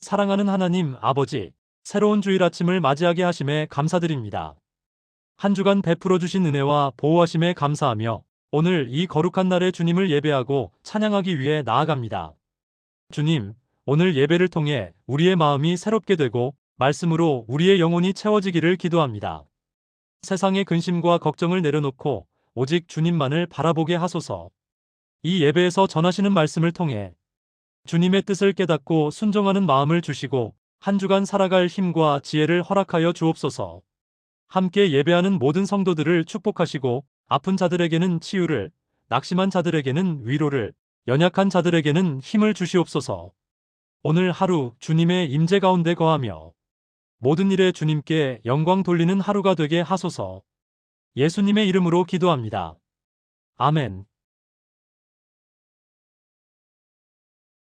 사랑하는 하나님 아버지, 새로운 주일 아침을 맞이하게 하심에 감사드립니다. 한 주간 베풀어 주신 은혜와 보호하심에 감사하며 오늘 이 거룩한 날에 주님을 예배하고 찬양하기 위해 나아갑니다. 주님, 오늘 예배를 통해 우리의 마음이 새롭게 되고 말씀으로 우리의 영혼이 채워지기를 기도합니다. 세상의 근심과 걱정을 내려놓고 오직 주님만을 바라보게 하소서. 이 예배에서 전하시는 말씀을 통해 주님의 뜻을 깨닫고 순종하는 마음을 주시고 한 주간 살아갈 힘과 지혜를 허락하여 주옵소서. 함께 예배하는 모든 성도들을 축복하시고 아픈 자들에게는 치유를, 낙심한 자들에게는 위로를, 연약한 자들에게는 힘을 주시옵소서. 오늘 하루 주님의 임재 가운데 거하며 모든 일에 주님께 영광 돌리는 하루가 되게 하소서. 예수님의 이름으로 기도합니다. 아멘.